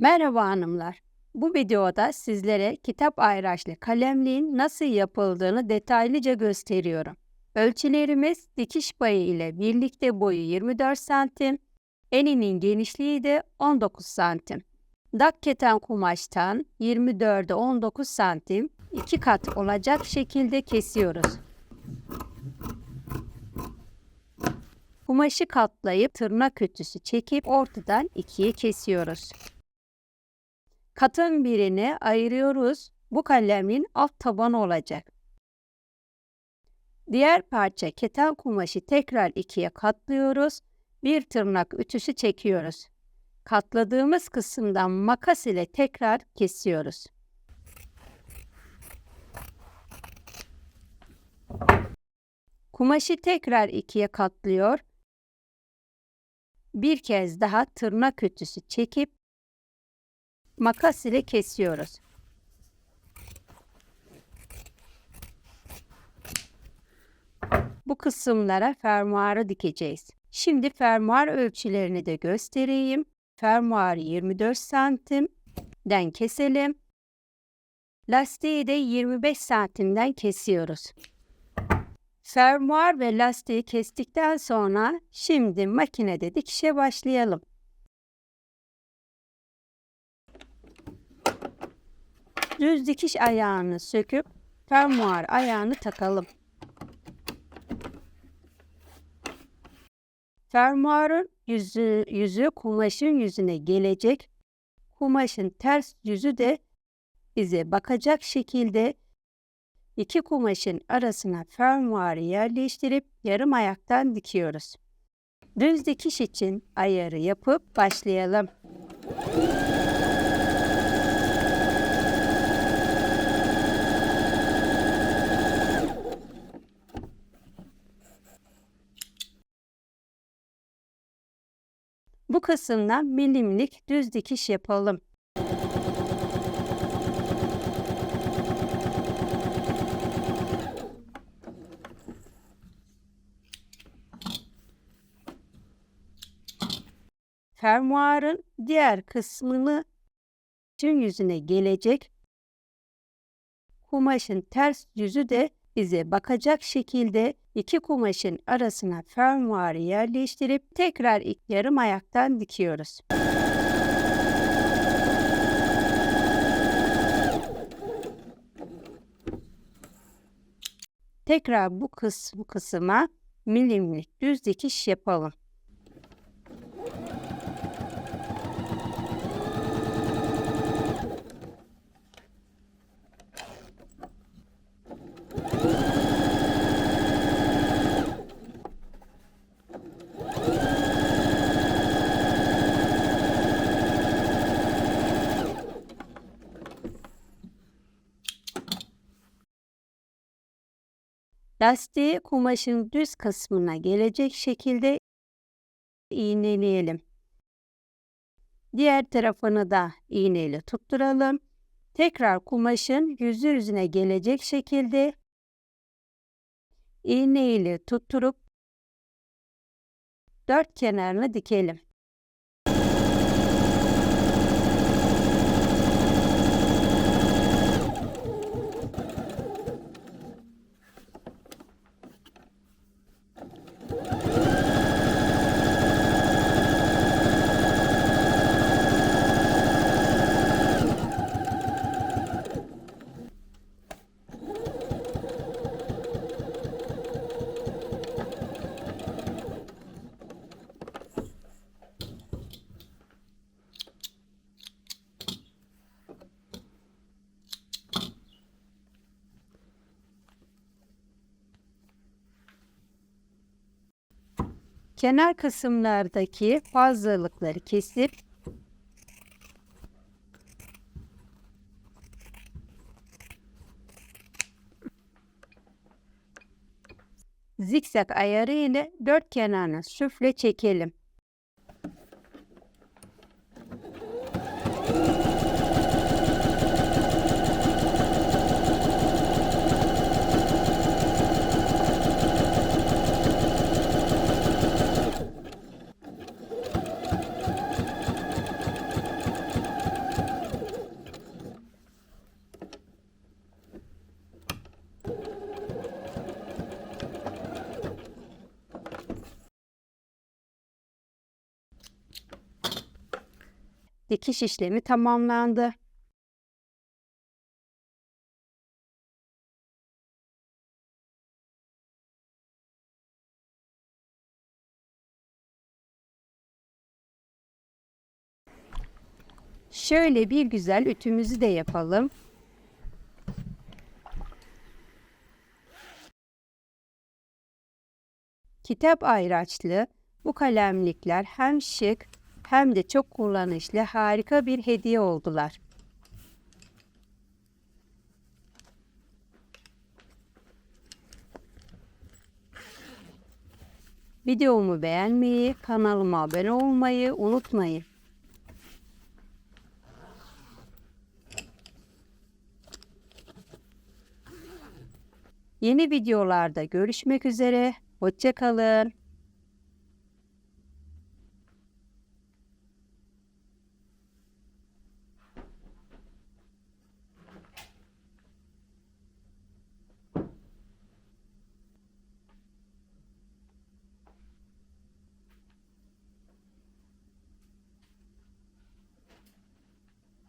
Merhaba hanımlar. Bu videoda sizlere kitap ayraçlı kalemliğin nasıl yapıldığını detaylıca gösteriyorum. Ölçülerimiz dikiş payı ile birlikte boyu 24 santim, eninin genişliği de 19 santim. Dak keten kumaştan 24'e 19 santim iki kat olacak şekilde kesiyoruz. Kumaşı katlayıp tırnak ütüsü çekip ortadan ikiye kesiyoruz. Katın birini ayırıyoruz. Bu kalemin alt tabanı olacak. Diğer parça keten kumaşı tekrar ikiye katlıyoruz. Bir tırnak ütüsü çekiyoruz. Katladığımız kısımdan makas ile tekrar kesiyoruz. Kumaşı tekrar ikiye katlıyor. Bir kez daha tırnak ütüsü çekip makas ile kesiyoruz. Bu kısımlara fermuarı dikeceğiz. Şimdi fermuar ölçülerini de göstereyim. Fermuar 24 santimden keselim. Lastiği de 25 santimden kesiyoruz. Fermuar ve lastiği kestikten sonra şimdi makinede dikişe başlayalım. Düz dikiş ayağını söküp fermuar ayağını takalım. Fermuarın yüzü, yüzü kumaşın yüzüne gelecek. Kumaşın ters yüzü de bize bakacak şekilde iki kumaşın arasına fermuarı yerleştirip yarım ayaktan dikiyoruz. Düz dikiş için ayarı yapıp başlayalım. Bu kısımdan milimlik düz dikiş yapalım. Fermuarın diğer kısmını tüm yüzüne gelecek. Kumaşın ters yüzü de bize bakacak şekilde iki kumaşın arasına fermuarı yerleştirip tekrar ilk yarım ayaktan dikiyoruz. Tekrar bu kısmı kısma milimlik düz dikiş yapalım. Lastiği kumaşın düz kısmına gelecek şekilde iğneleyelim. Diğer tarafını da iğneyle tutturalım. Tekrar kumaşın yüzü yüzüne gelecek şekilde iğne ile tutturup dört kenarını dikelim. Kenar kısımlardaki fazlalıkları kesip zikzak ayarı ile dört kenarına süfle çekelim. Dikiş işlemi tamamlandı. Şöyle bir güzel ütümüzü de yapalım. Kitap ayraçlı bu kalemlikler hem şık hem de çok kullanışlı harika bir hediye oldular. Videomu beğenmeyi, kanalıma abone olmayı unutmayın. Yeni videolarda görüşmek üzere. Hoşça kalın.